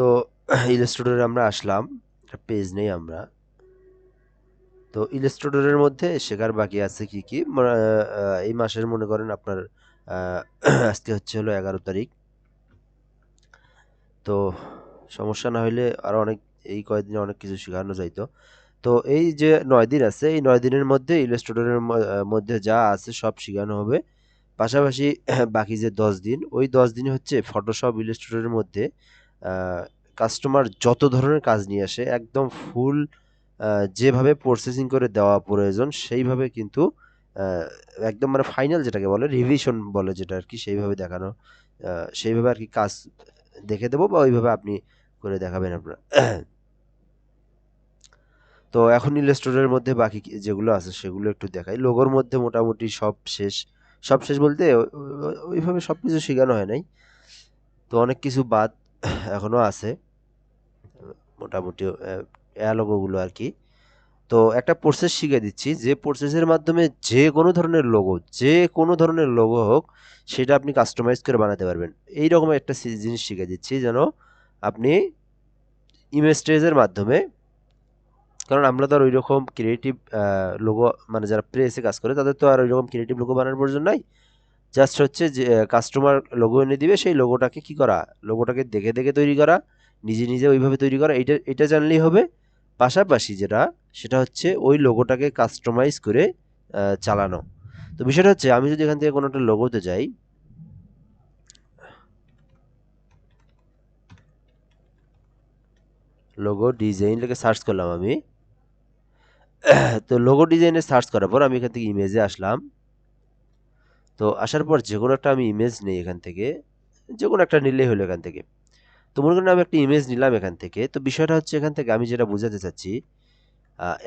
তো ইলাস্ট্রেটরে আমরা আসলাম। পেজ নেই আমরা। তো ইলাস্ট্রেটরের মধ্যে শেখার বাকি আছে কি কি? এই মাসের মনে করেন আপনার আজকে হচ্ছে হলো এগারো তারিখ। তো সমস্যা না হইলে আরও অনেক, এই কয়েকদিনে অনেক কিছু শেখানো যাইতো। তো এই যে নয় দিন আছে, এই নয় দিনের মধ্যে ইলাস্ট্রেটরের মধ্যে যা আছে সব শেখানো হবে। পাশাপাশি বাকি যে দশ দিন, ওই দশ দিন হচ্ছে ফটোশপ ইলাস্ট্রেটরের মধ্যে কাস্টমার যত ধরনের কাজ নিয়ে আসে, একদম ফুল যেভাবে প্রসেসিং করে দেওয়া প্রয়োজন, সেইভাবে কিন্তু একদম মানে ফাইনাল যেটাকে বলে রিভিশন বলে যেটা আর কি, সেইভাবে দেখানো সেইভাবে আর কি কাজ দেখে দেবো বা ওইভাবে আপনি করে দেখাবেন আপনার। তো এখন ইলাস্ট্রেটরের মধ্যে বাকি যেগুলো আছে সেগুলো একটু দেখাই। লোগোর মধ্যে মোটামুটি সব শেষ সব শেষ বলতে ওইভাবে সব কিছু শেখানো হয় নাই। তো অনেক কিছু বাদ এখনও আছে। মোটামুটি লোগোগুলো আর কি। তো একটা প্রসেস শিখে দিচ্ছি যে প্রসেসের মাধ্যমে যে কোনো ধরনের লোগো যে কোনো ধরনের লোগো হোক, সেটা আপনি কাস্টমাইজ করে বানাতে পারবেন। এই রকম একটা জিনিস শিখে দিচ্ছি যেন আপনি ইমেজ স্টেজের মাধ্যমে, কারণ আমরা তো আর ওই রকম ক্রিয়েটিভ লোগো মানে যারা প্রেসে কাজ করে তাদের তো আর ওই রকম ক্রিয়েটিভ লোগো বানানোর প্রয়োজন নাই। জাস্ট হচ্ছে যে কাস্টমার লোগো এনে দিবে, সেই লোগোটাকে কি করা? লোগোটাকে দেখে দেখে তৈরি করা, নিজে নিজে ওইভাবে তৈরি করা এটা এটা জানলেই হবে। পাশাপাশি যেটা, সেটা হচ্ছে ওই লোগোটাকে কাস্টমাইজ করে চালানো। তো বিষয়টা হচ্ছে, আমি যদি এখান থেকে কোনো একটা লোগোতে যাই লোগো ডিজাইন লিখে সার্চ করলাম আমি। তো লোগো ডিজাইনে সার্চ করার পর আমি এখান থেকে ইমেজে আসলাম। তো আসার পর যে কোনো একটা আমি ইমেজ নেই এখান থেকে, যে কোনো একটা নিলেই হলো এখান থেকে। তো মনে করেন আমি একটা ইমেজ নিলাম এখান থেকে, তো বিষয়টা হচ্ছে এখান থেকে আমি যেটা বোঝাতে চাচ্ছি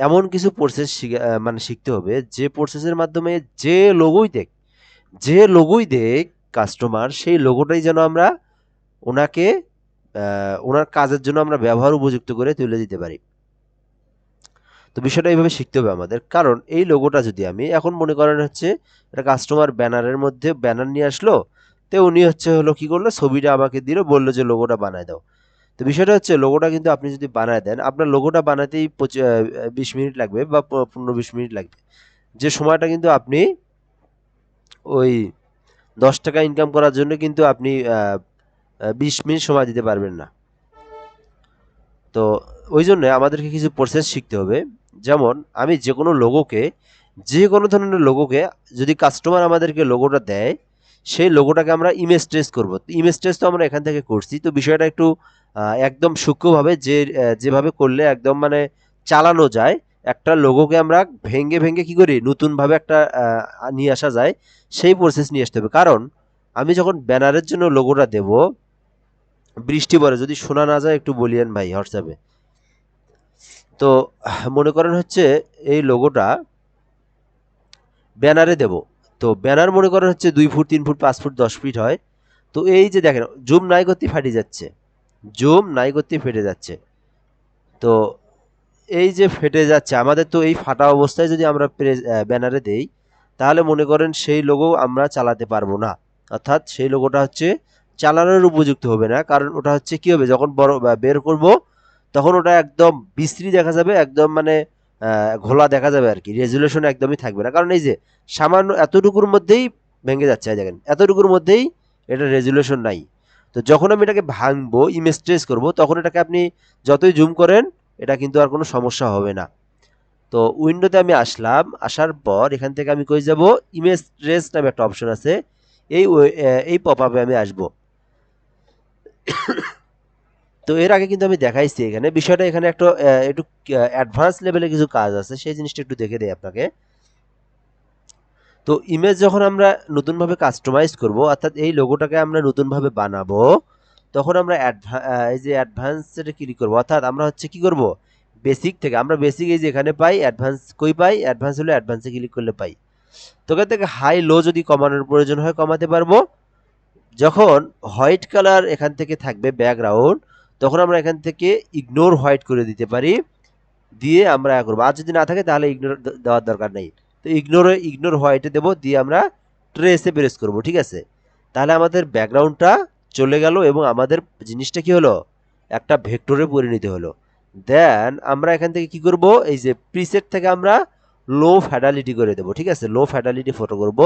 এমন কিছু প্রসেস মানে শিখতে হবে যে প্রসেসের মাধ্যমে যে লোগোই দেখ, যে লোগোই দেখ কাস্টমার সেই লোগোটাই যেন আমরা ওনাকে ওনার কাজের জন্য আমরা ব্যবহার উপযুক্ত করে তুলে দিতে পারি। তো বিষয়টা এইভাবে শিখতে হবে আমাদের। কারণ এই লোগোটা যদি আমি, এখন মনে করেন হচ্ছে একটা কাস্টমার ব্যানারের মধ্যে ব্যানার নিয়ে আসলো, তো উনি হচ্ছে হলো কি করল? ছবিটা আমাকে দিল, বলল যে লোগোটা বানায় দাও। তো বিষয়টা হচ্ছে লোগোটা কিন্তু আপনি যদি বানায় দেন, আপনার লোগোটা বানাতেই বিশ মিনিট লাগবে বা পনেরো বিশ মিনিট লাগবে। যে সময়টা কিন্তু আপনি ওই দশ টাকা ইনকাম করার জন্য কিন্তু আপনি বিশ মিনিট সময় দিতে পারবেন না। তো ওই জন্য আমাদেরকে কিছু প্রসেস শিখতে হবে। যেমন, আমি যে কোনো লোগোকে যে কোনো ধরনের লোগোকে যদি কাস্টমার আমাদেরকে লোগোটা দেয়, সেই লোগোটাকে আমরা ইমেজ ট্রেস করব। ইমেজ ট্রেস তো আমরা এখান থেকে করছি। তো বিষয়টা একটু একদম সূক্ষ্মভাবে যে যেভাবে করলে একদম মানে চালানো যায়, একটা লোগোকে আমরা ভেঙ্গে ভেঙ্গে কি করি? নতুনভাবে একটা নিয়ে আসা যায়, সেই প্রসেস নিয়ে আসতে হবে। কারণ, আমি যখন ব্যানারের জন্য লোগোটা দেব, বৃষ্টি পরে যদি শোনা না যায়, একটু বলিয়েন ভাই, হোয়াটসঅ্যাপে। তো, মনে করেন হচ্ছে এই লোগোটা ব্যানারে দেব। তো ব্যানার মনে করেন হচ্ছে দুই ফুট, তিন ফুট, পাঁচ ফুট, দশ ফিট হয়। তো এই যে দেখেন, জুম নাই করতে ফাটে যাচ্ছে। জুম নাই করতে ফেটে যাচ্ছে। তো এই যে ফেটে যাচ্ছে, আমাদের তো এই ফাটা অবস্থায় যদি আমরা ব্যানারে দেই, তাহলে মনে করেন সেই লোগো আমরা চালাতে পারব না। অর্থাৎ সেই লোগোটা হচ্ছে চালানোর উপযুক্ত হবে না। কারণ ওটা হচ্ছে কি হবে? যখন বড় বের করব তখন ওটা একদম বিশ্রী দেখা যাবে, একদম মানে ঘোলা দেখা যাবে আর কি। রেজুলেশন একদমই থাকবে না। কারণ এই যে সামান্য এতটুকুর মধ্যেই ভেঙে যাচ্ছে দেখেন, এতটুকুর মধ্যেই এটা রেজুলেশন নাই। তো যখন আমি এটাকে ভাঙবো ইমেজ ট্রেস করব, তখন এটাকে আপনি যতই জুম করেন, এটা কিন্তু আর কোনো সমস্যা হবে না। তো উইন্ডোতে আমি আসলাম, আসার পর এখান থেকে আমি কই যাব? ইমেজ ট্রেস নামে একটা অপশন আছে। এই এই পপ আপে আমি আসব। তো এর আগে কিন্তু আমি দেখাইছি এখানে। বিষয়টা এখানে একটু একটু অ্যাডভান্স লেভেলে কিছু কাজ আছে, সেই জিনিসটা একটু দেখে দেই আপনাকে। তো ইমেজ যখন আমরা নতুনভাবে কাস্টমাইজ করব, অর্থাৎ এই লোগোটাকে আমরা নতুনভাবে বানাবো, তখন আমরা এই যে অ্যাডভান্সে ক্লিক করব? অর্থাৎ আমরা হচ্ছে কি করব? বেসিক থেকে, আমরা বেসিক এই যে এখানে পাই অ্যাডভান্স কই পাই? অ্যাডভান্স হলে অ্যাডভান্সে ক্লিক করলে পাই। তো এখান থেকে হাই লো যদি কমানোর প্রয়োজন হয়, কমাতে পারব। যখন হোয়াইট কালার এখান থেকে থাকবে ব্যাকগ্রাউন্ড তখন আমরা এখান থেকে ইগনোর হোয়াইট করে দিতে পারি। দিয়ে আমরা করব। আর যদি না থাকে, তাহলে ইগনোর দেওয়ার দরকার নেই। তো ইগনোর ইগনোর হোয়াইটে দেবো। দিয়ে আমরা ট্রেসে প্রেস করব, ঠিক আছে? তাহলে আমাদের ব্যাকগ্রাউন্ডটা চলে গেল এবং আমাদের জিনিসটা কি হলো? একটা ভেক্টরে পরিণত হলো। দেন আমরা এখান থেকে কি করব? এই যে প্রিসেট থেকে আমরা লো ফ্যাডালিটি করে দেবো, ঠিক আছে? লো ফ্যাডালিটি ফটো করব।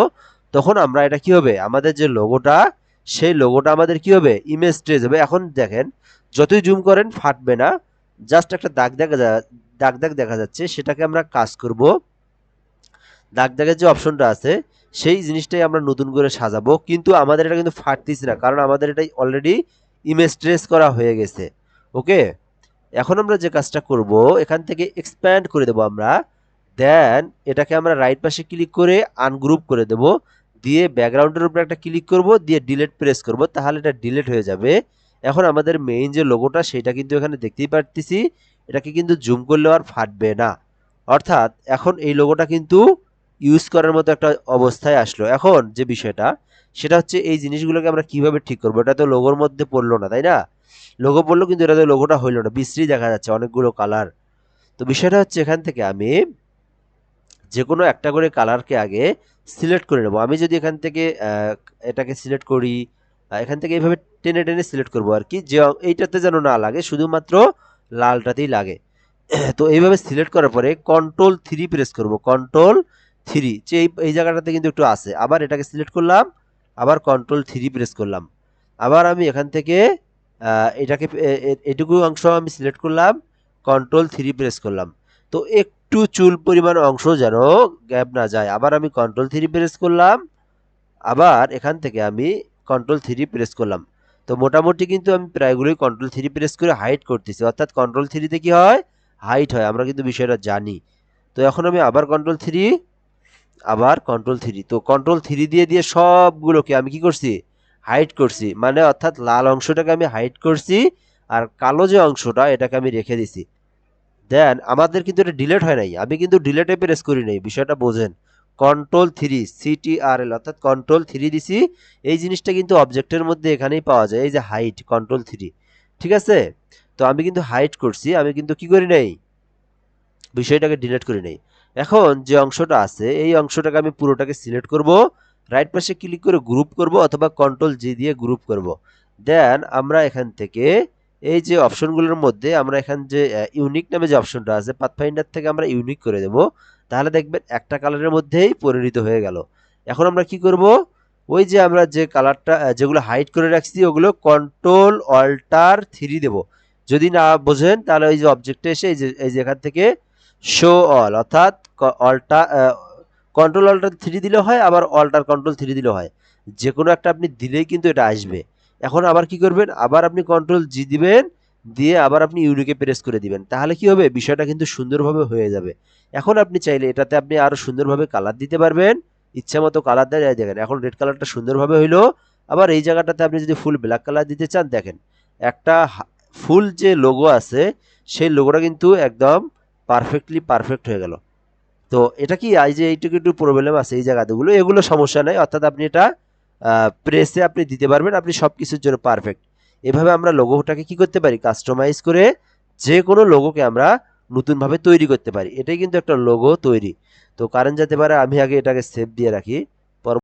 তখন আমরা এটা কি হবে? আমাদের যে লোগোটা সেই লোগোটা আমাদের কি হবে? ইমেজ ট্রেস হবে। এখন দেখেন যতই জুম করেন, ফাটবে না। জাস্ট একটা দাগ দেখা দাগ দাগ দেখা যাচ্ছে, সেটাকে আমরা কাজ করব। দাগ দাগের যে অপশনটা আছে, সেই জিনিসটাই আমরা নতুন করে সাজাবো। কিন্তু আমাদের এটা কিন্তু ফাটতেছে না, কারণ আমাদের এটাই অলরেডি ইমেজ ট্রেস করা হয়ে গেছে। ওকে? এখন আমরা যে কাজটা করব, এখান থেকে এক্সপ্যান্ড করে দেবো আমরা। দেন এটাকে আমরা রাইট পাশে ক্লিক করে আনগ্রুপ করে দেব। দিয়ে ব্যাকগ্রাউন্ডের উপরে একটা ক্লিক করব, দিয়ে ডিলেট প্রেস করব। তাহলে এটা ডিলেট হয়ে যাবে। এখন আমাদের মেইন যে লোগোটা সেটা কিন্তু এখানে দেখতেই পারতেছি, এটাকে কিন্তু জুম করলেও আর ফাটবে না। অর্থাৎ এখন এই লোগোটা কিন্তু ইউজ করার মতো একটা অবস্থায় আসলো। এখন যে বিষয়টা, সেটা হচ্ছে এই জিনিসগুলোকে আমরা কীভাবে ঠিক করব? এটা তো লোগোর মধ্যে পড়ল না, তাই না? লোগো পড়ল কিন্তু এটা তো লোগোটা হইল না, বিশ্রী দেখা যাচ্ছে অনেকগুলো কালার তো বিষয়টা হচ্ছে এখান থেকে আমি যে কোনো একটা করে কালারকে আগে সিলেক্ট করে নেব। আমি যদি এখান থেকে এটাকে সিলেক্ট করি এখান থেকে এইভাবে টেনে টেনে সিলেক্ট করব আর কি। যে এইটাতে যেন না লাগে, শুধুমাত্র লালটাতেই লাগে। তো এইভাবে সিলেক্ট করার পরে কন্ট্রোল থ্রি প্রেস করব। কন্ট্রোল থ্রি যে এই জায়গাটাতে কিন্তু একটু আছে। আবার এটাকে সিলেক্ট করলাম, আবার কন্ট্রোল থ্রি প্রেস করলাম। আবার আমি এখান থেকে এটাকে এটুকু অংশ আমি সিলেক্ট করলাম কন্ট্রোল থ্রি প্রেস করলাম। তো একটু চুল পরিমাণ অংশ যেন গ্যাপ না যায়। আবার আমি কন্ট্রোল থ্রি প্রেস করলাম, আবার এখান থেকে আমি কন্ট্রোল থ্রি প্রেস করলাম। তো মোটামুটি কিন্তু আমি প্রায়গুলোই কন্ট্রোল থ্রি প্রেস করে হাইট করতেছি। অর্থাৎ কন্ট্রোল থ্রিতে কি হয়? হাইট হয়, আমরা কিন্তু বিষয়টা জানি। তো এখন আমি আবার কন্ট্রোল থ্রি আবার কন্ট্রোল থ্রি তো কন্ট্রোল থ্রি দিয়ে দিয়ে সবগুলোকে আমি কি করছি? হাইট করছি। মানে অর্থাৎ লাল অংশটাকে আমি হাইট করছি আর কালো যে অংশটা, এটাকে আমি রেখে দিছি। দেন আমাদের কিন্তু এটা ডিলেট হয় নাই। আমি কিন্তু ডিলেটে প্রেস করি নাই, বিষয়টা বোঝেন। কন্ট্রোল থ্রি সিটিআরএল অর্থাৎ কন্ট্রোল থ্রি দিছি এই জিনিসটা কিন্তু অবজেক্টের মধ্যে এখানেই পাওয়া যায়, এই যে হাইট কন্ট্রোল থ্রি ঠিক আছে? তো আমি কিন্তু হাইট করছি, আমি কিন্তু কি করি নাই? বিষয়টাকে ডিলিট করি নাই। এখন যে অংশটা আছে, এই অংশটাকে আমি পুরোটাকে সিলেক্ট করব রাইট পাশে ক্লিক করে গ্রুপ করব, অথবা কন্ট্রোল জি দিয়ে গ্রুপ করব। দেন আমরা এখান থেকে এই যে অপশনগুলোর মধ্যে আমরা এখান যে ইউনিক নামে যে অপশনটা আছে পাথফাইন্ডার থেকে আমরা ইউনিক করে দেব। তাহলে দেখবেন একটা কালারের মধ্যেই পরিণত হয়ে গেল। এখন আমরা কি করব? ওই যে আমরা যে কালারটা যেগুলো হাইড করে রাখছি, ওগুলো কন্ট্রোল অল্টার থ্রি দেব। যদি না বোঝেন, তাহলে ওই যে অবজেক্টে এসে এই যে এই যে এখান থেকে শো অল অর্থাৎ অল্টা কন্ট্রোল অল্টার থ্রি দিলে হয়, আবার অল্টার কন্ট্রোল থ্রি দিলে হয়। যে কোনো একটা আপনি দিলেই কিন্তু এটা আসবে। এখন আবার কি করবেন? আবার আপনি কন্ট্রোল জি দিবেন, দিয়ে আবার আপনি ইউনিকে প্রেস করে দিবেন। তাহলে কি হবে? বিষয়টা কিন্তু সুন্দরভাবে হয়ে যাবে। এখন আপনি চাইলে এটাতে আপনি আরও সুন্দরভাবে কালার দিতে পারবেন। ইচ্ছা মতো কালার দেয় দেখেন, এখন রেড কালারটা সুন্দরভাবে হইল। আবার এই জায়গাটাতে আপনি যদি ফুল ব্ল্যাক কালার দিতে চান, দেখেন, একটা ফুল যে লোগো আছে, সেই লোগোটা কিন্তু একদম পারফেক্টলি পারফেক্ট হয়ে গেল। তো এটা কি, এই যে এইটুকু একটু প্রবলেম আছে এই জায়গাগুলো, এগুলো সমস্যা নেই। অর্থাৎ আপনি এটা প্রেসে আপনি দিতে পারবেন, আপনি সব কিছুর জন্য পারফেক্ট এভাবে আমরা লোগোটাকে কি করতে পারি? কাস্টমাইজ করে যে কোনো লোগোকে আমরা নতুনভাবে তৈরি করতে পারি। এটাই কিন্তু একটা লোগো তৈরি। তো কারেন্ট যেতে পারে, আমি আগে এটাকে সেভ দিয়ে রাখি।